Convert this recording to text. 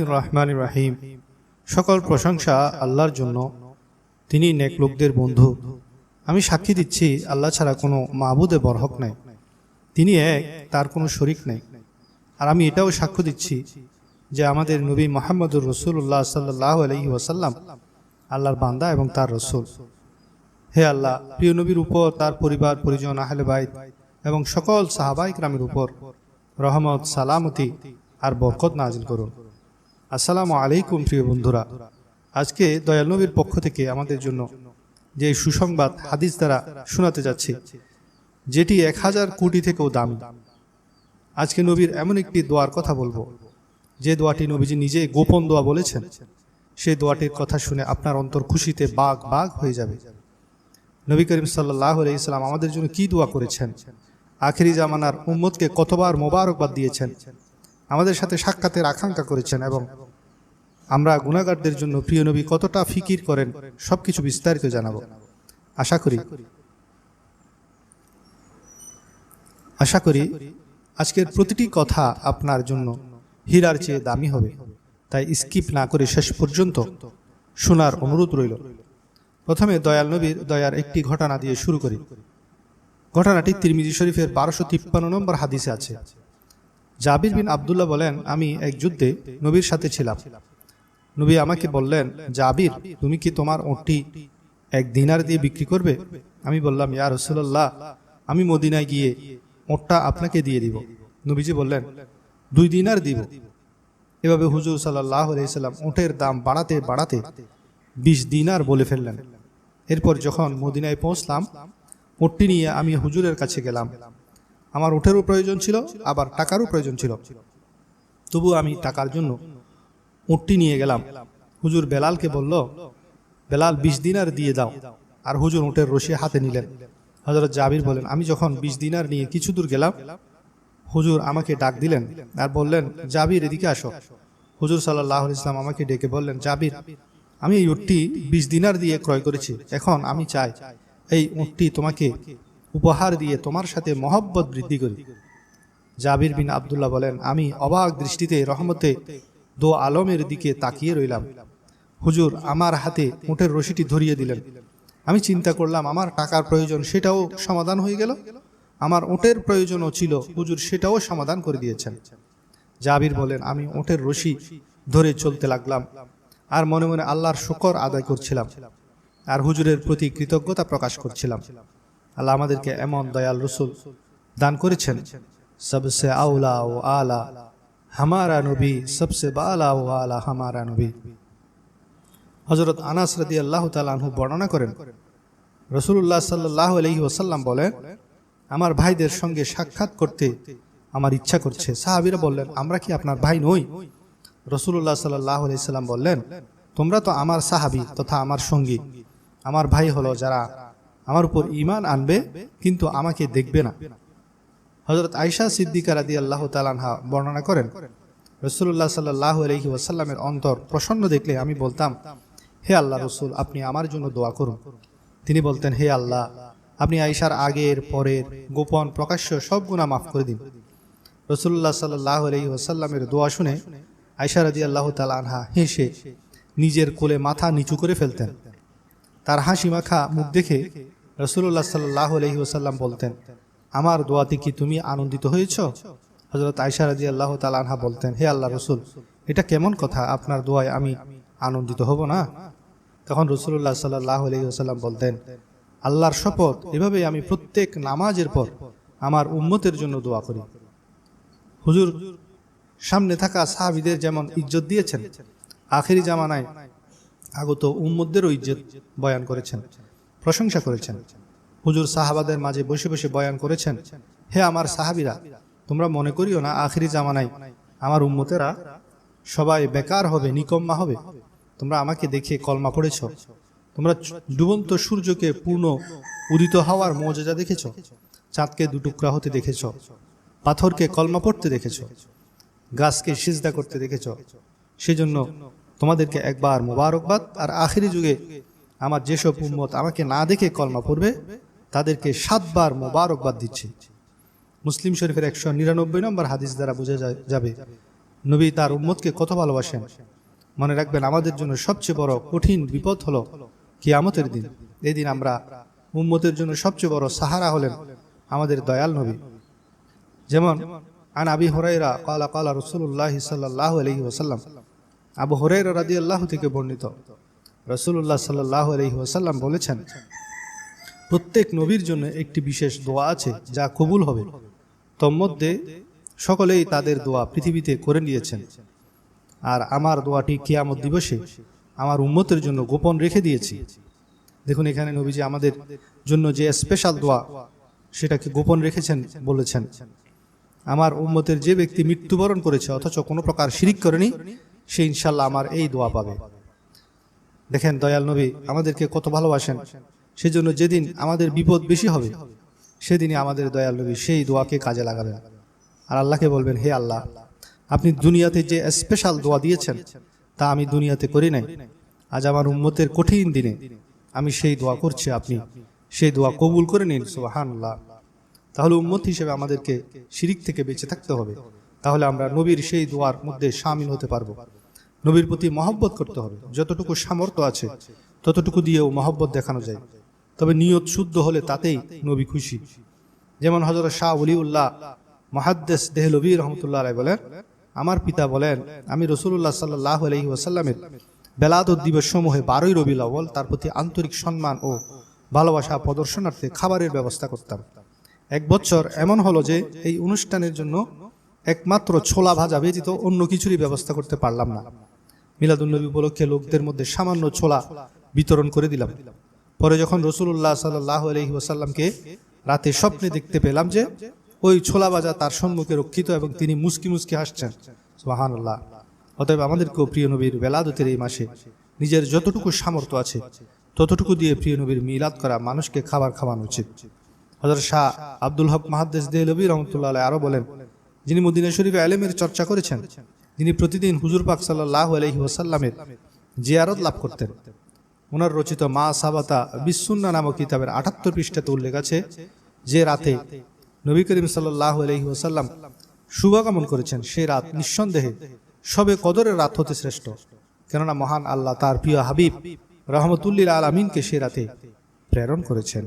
রহমান রাহিম। সকল প্রশংসা আল্লাহর জন্য। তিনি নেক লোকদের বন্ধু। আমি সাক্ষী দিচ্ছি, আল্লাহ ছাড়া কোনো মাহবুদে বরহক নাই। তিনি এক, তার কোনো শরিক নেই। আর আমি এটাও সাক্ষ্য দিচ্ছি যে আমাদের নবী মোহাম্মদুর রসুল্লাহ সাল্লাহ আলহি ওয়াসাল্লাম আল্লাহর বান্দা এবং তার রসুল। হে আল্লাহ, প্রিয় নবীর উপর, তার পরিবার, পরিজন আহলে বাইত এবং সকল সাহাবাই গ্রামের উপর রহমত, সালামতি আর বরকত নাজিল করুন। আসসালামু আলাইকুম, প্রিয় বন্ধুরা। আজকে দয়াল নবীর পক্ষ থেকে আমাদের জন্য যে সুসংবাদ, হাদিস দ্বারা শোনাতে যাচ্ছি, যেটি এক হাজার কোটি থেকেও দামি। আজকে নবীর এমন একটি দোয়ার কথা বলব। যে দোয়াটি নবীজি নিজে গোপন দোয়া বলেছেন সেই দোয়াটির কথা শুনে আপনার অন্তর খুশিতে বাঘ বাঘ হয়ে যাবে। নবী করিম সাল্লাহ ইসলাম আমাদের জন্য কি দোয়া করেছেন? আখেরি জামানার উম্মতকে কতবার মোবারকবাদ দিয়েছেন? আমাদের সাথে সাক্ষাতের আকাঙ্ক্ষা করেছেন এবং আমরা গুণাগারদের জন্য প্রিয় নবী কতটা ফিকির করেন, সবকিছু বিস্তারিত জানাব। আশা করি। আশা করি আজকের প্রতিটি কথা আপনার জন্য হীরার চেয়ে দামি হবে। তাই স্কিপ না করে শেষ পর্যন্ত শোনার অনুরোধ রইল। প্রথমে দয়াল নবীর দয়ার একটি ঘটনা দিয়ে শুরু করি। ঘটনাটি তিরমিজি শরীফের বারোশো তিপ্পান্ন নম্বর হাদিসে আছে। জাবির বিন আবদুল্লাহ বলেন, আমি এক যুদ্ধে নবীর সাথে ছিলাম। নবী আমাকে বললেন জাবির তুমি কি তোমার ওঁটটি এক দিনার দিয়ে বিক্রি করবে? আমি বললাম, ইয়া রসুল্লাহ আমি মদিনায় গিয়ে ওঁটটা আপনাকে দিয়ে দিব। নবীজি বললেন, দুই দিনার দিব। এভাবে হুজুর সাল্লাহ আলাইসাল্লাম ওঁটের দাম বাড়াতে বাড়াতে বিশ দিনার বলে ফেললেন। এরপর যখন মদিনায় পৌঁছলাম, ওটটি নিয়ে আমি হুজুরের কাছে গেলাম। আমার উঠেরও প্রয়োজন ছিল, আবার টাকারও প্রয়োজন ছিল। তবু আমি টাকার জন্য উটটি নিয়ে গেলাম। হুজুর বেলালকে বলল, বেলাল, বিশ দিনার দিয়ে দাও। আর হুজুর উটের রশি হাতে নিলেন। হজরত জাবির বলেন, আমি যখন বিশ দিনার নিয়ে কিছু দূর গেলাম, হুজুর আমাকে ডাক দিলেন আর বললেন, জাবির, এদিকে আসো। হুজুর সাল্লাহ ইসলাম আমাকে ডেকে বললেন, জাবির, আমি এই উটটি বিশ দিনার দিয়ে ক্রয় করেছি। এখন আমি চাই এই উটটি তোমাকে উপহার দিয়ে তোমার সাথে মহব্বত বৃদ্ধি করি। জাবির বিন আবদুল্লাহ বলেন, আমি অবাক দৃষ্টিতে, রহমতে দো আলমের দিকে তাকিয়ে রইলাম। হুজুর, আমার হাতে উটের রশিটি ধরিয়ে দিলেন। আমি চিন্তা করলাম, আমার টাকার প্রয়োজন সেটাও সমাধান হয়ে গেল? আমার ওটের প্রয়োজনও ছিল, হুজুর সেটাও সমাধান করে দিয়েছেন। জাবির বলেন, আমি ওটের রশি ধরে চলতে লাগলাম আর মনে মনে আল্লাহর শুকর আদায় করছিলাম আর হুজুরের প্রতি কৃতজ্ঞতা প্রকাশ করছিলাম। আল্লাহ আমাদেরকে এমন দয়াল রসুল দান করেছেন। সবসে আউলা ও আলা হামারা নবী সবসে বালা ও আলা হামারা নবী হজরত আনাস রদি আল্লাহ তালু বর্ণনা করেন রসুল্লাহ সাল্লাহ আলহি ওসাল্লাম বলেন, আমার ভাইদের সঙ্গে সাক্ষাৎ করতে আমার ইচ্ছা করছে। সাহাবিরা বললেন, আমরা কি আপনার ভাই নই? রসুল্লাহ সাল্লাহ আলাইসাল্লাম বললেন, তোমরা তো আমার সাহাবি তথা আমার সঙ্গী। আমার ভাই হলো যারা আমার উপর ইমান আনবে, কিন্তু আমাকে দেখবে না। হজরত আয়সা সিদ্দিকা রাদি আল্লাহ তালানহা বর্ণনা করেন রসুল্লাহ সাল্লাহ আলহি ওয়াসাল্লামের অন্তর প্রসন্ন দেখলে আমি বলতাম, হে আল্লাহ রসুল, আপনি আমার জন্য দোয়া করুন। তিনি বলতেন, হে আল্লাহ, আপনি আয়সার আগের, পরের, গোপন, প্রকাশ্য সব গুণা মাফ করে দিন। রসুল্লাহ সাল্লাহ আলহি ওয়াসাল্লামের দোয়া শুনে আয়সা রাদি আল্লাহ তালানহা হেসে নিজের কোলে মাথা নিচু করে ফেলতেন। তার হাসি মাখা মুখ দেখে রসুল্লাহ সাল্লাহ আলহি ওসাল্লাম বলতেন আমার দোয়াতে কি তুমি আনন্দিত হয়েছ? হজরত আয়সা রাজি আল্লাহ তালানহা বলতেন, হে আল্লাহ রসুল, এটা কেমন কথা? আপনার দোয়ায় আমি আনন্দিত হব না? তখন রসুল্লাহ সাল্লাহ আলহি ওসাল্লাম বলতেন, আল্লাহর শপথ এভাবে আমি প্রত্যেক নামাজের পর আমার উম্মতের জন্য দোয়া করি। হুজুর, সামনে থাকা সাহাবিদের যেমন ইজ্জত দিয়েছেন, আখেরি জামানায় আগত উম্মদদেরও ইজ্জত বয়ান করেছেন, প্রশংসা করেছেন। হুজুর সাহাবাদের মাঝে বসে বসে বয়ান করেছেন, হে আমার সাহাবিরা, তোমরা মনে করিও না আখেরি জামানায় আমার উম্মতেরা সবাই বেকার হবে, নিকম্মা হবে। তোমরা আমাকে দেখে কলমা পড়েছ। তোমরা ডুবন্ত সূর্যকে পূর্ণ উদিত হওয়ার মর্যাদা দেখেছ। চাঁদকে দুটুকরা হতে দেখেছ। পাথরকে কলমা পড়তে দেখেছ। গাছকে সিজদা করতে দেখেছ। সেজন্য তোমাদেরকে একবার মোবারকবাদ আর আখেরি যুগে আমার যেসব উম্মত আমাকে না দেখে কলমা পড়বে তাদেরকে সাতবার মোবারকবাদ দিচ্ছে। মুসলিম শরীফের একশো নিরানব্বই নম্বর হাদিস দ্বারা বোঝা যাবে, নবী তার উম্মতকে কত ভালোবাসেন? মনে রাখবেন, আমাদের জন্য সবচেয়ে বড় কঠিন বিপদ হলো কিয়ামতের দিন। এই দিন আমরা উম্মতের জন্য সবচেয়ে বড় সাহারা হলেন আমাদের দয়াল নবী। যেমন, আন আবি হরাইরা কালা কালা রসুল্লাহ সাল্লাহ আলহি ওসাল্লাম আবু হরাইরা রাদি আল্লাহ থেকে বর্ণিত। রসুল্লাহ সাল্লাহ আলহি ওসাল্লাম বলেছেন প্রত্যেক নবীর জন্য একটি বিশেষ দোয়া আছে যা কবুল হবে। তন্মধ্যে, সকলেই তাদের দোয়া পৃথিবীতে করে নিয়েছেন। আর আমার দোয়াটি কিয়ামত দিবসে আমার উম্মতের জন্য গোপন রেখে দিয়েছি। দেখুন, এখানে নবীজি আমাদের জন্য যে স্পেশাল দোয়া, সেটাকে গোপন রেখেছেন, বলেছেন। আমার উম্মতের যে ব্যক্তি মৃত্যুবরণ করেছে, অথচ কোনো প্রকার শিরিক করেনি, সে ইনশাল্লাহ আমার এই দোয়া পাবে। দেখেন, দয়াল নবী আমাদেরকে কত ভালোবাসেন। সেজন্য যেদিন আমাদের বিপদ বেশি হবে, সেদিনই আমাদের দয়াল নবী সেই দোয়াকে কাজে লাগাবেন। আর আল্লাহকে বলবেন, হে আল্লাহ, আপনি দুনিয়াতে যে স্পেশাল দোয়া দিয়েছেন, তা আমি দুনিয়াতে করি নাই। আজ আমার উম্মতের কঠিন দিনে আমি সেই দোয়া করছি আপনি। সেই দোয়া কবুল করে নিন, সুবহানাল্লাহ। তাহলে উম্মত হিসেবে আমাদেরকে শিরিক থেকে বেঁচে থাকতে হবে। তাহলে আমরা নবীর সেই দোয়ার মধ্যে সামিল হতে পারব। নবীর প্রতি মহব্বত করতে হবে। যতটুকু সামর্থ্য আছে, ততটুকু দিয়েও মহব্বত দেখানো যায়। তবে নিয়ত শুদ্ধ হলে তাতেই নবী খুশি। যেমন হজরত শাহ উলিউল্লাহ মহাদ্দেস দেহলবী রহমতুল্লাহ রায় বলেন, আমার পিতা বলেন, আমি রসুল্লাহ সাল্লাহ আলহি ওয়াসাল্লামের বেলাদ দিবস সমূহে বারোই রবি আউ্বল তার প্রতি আন্তরিক সম্মান ও ভালোবাসা প্রদর্শনার্থে খাবারের ব্যবস্থা করতাম। এক বছর এমন হলো যে এই অনুষ্ঠানের জন্য একমাত্র ছোলা ভাজা ব্যতীত অন্য কিছুরই ব্যবস্থা করতে পারলাম না। মিলাদুন্নবী উপলক্ষে লোকদের মধ্যে সামান্য ছোলা বিতরণ করে দিলাম। পরে যখন রসুল্লাহ সাল্লাহ আলহি ওসাল্লামকে রাতে স্বপ্নে দেখতে পেলাম যে ওই ছোলা বাজা তার সম্মুখে রক্ষিত এবং তিনি মুসকি মুসকি হাসছেন। সুবাহান্লাহ অতএব আমাদেরকেও প্রিয় নবীর বেলাদতের এই মাসে নিজের যতটুকু সামর্থ্য আছে, ততটুকু দিয়ে প্রিয় নবীর মিলাদ করা মানুষকে খাবার খাওয়ানো উচিত। হজরত শাহ আব্দুল হক মাহাদ্দেস দেহলবী রহমতুল্লাহ আরও বলেন, যিনি মদিনা শরীফে আলেমের চর্চা করেছেন যিনি প্রতিদিন হুজুর পাক সাল্লাহ আলহি ওসাল্লামের জিয়ারত লাভ করতেন। ওনার রচিত মা সাবাতা বিসুন্না নামক কিতাবের আটাত্তর পৃষ্ঠাতে উল্লেখ আছে, যে রাতে নবী করিম সাল্লাহ আলহি ওসাল্লাম শুভাগমন করেছেন, সে রাত নিঃসন্দেহে সবে কদরের রাত হতে শ্রেষ্ঠ। কেননা মহান আল্লাহ তার প্রিয় হাবিব রহমতুল্লিল আমিনকে সে রাতে প্রেরণ করেছেন।